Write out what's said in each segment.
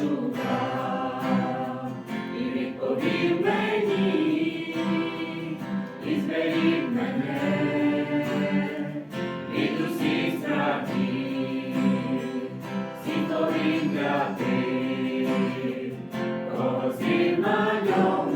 я шукав, і відповів мені, і зберіг мене кого зрів на ньому,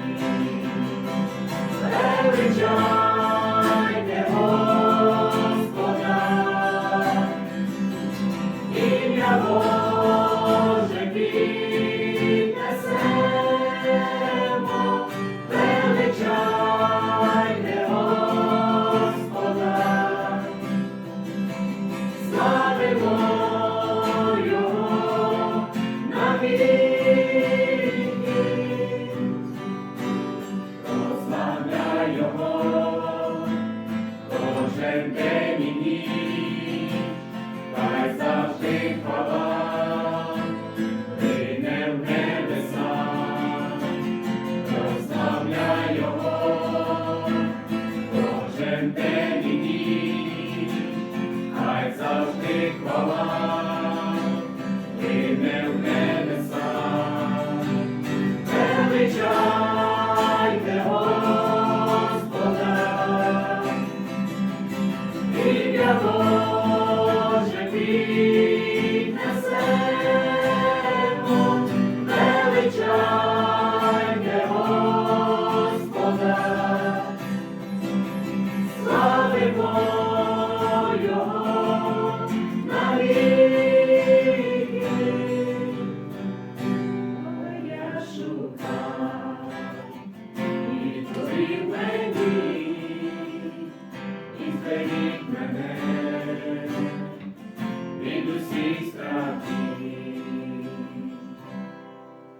happy day.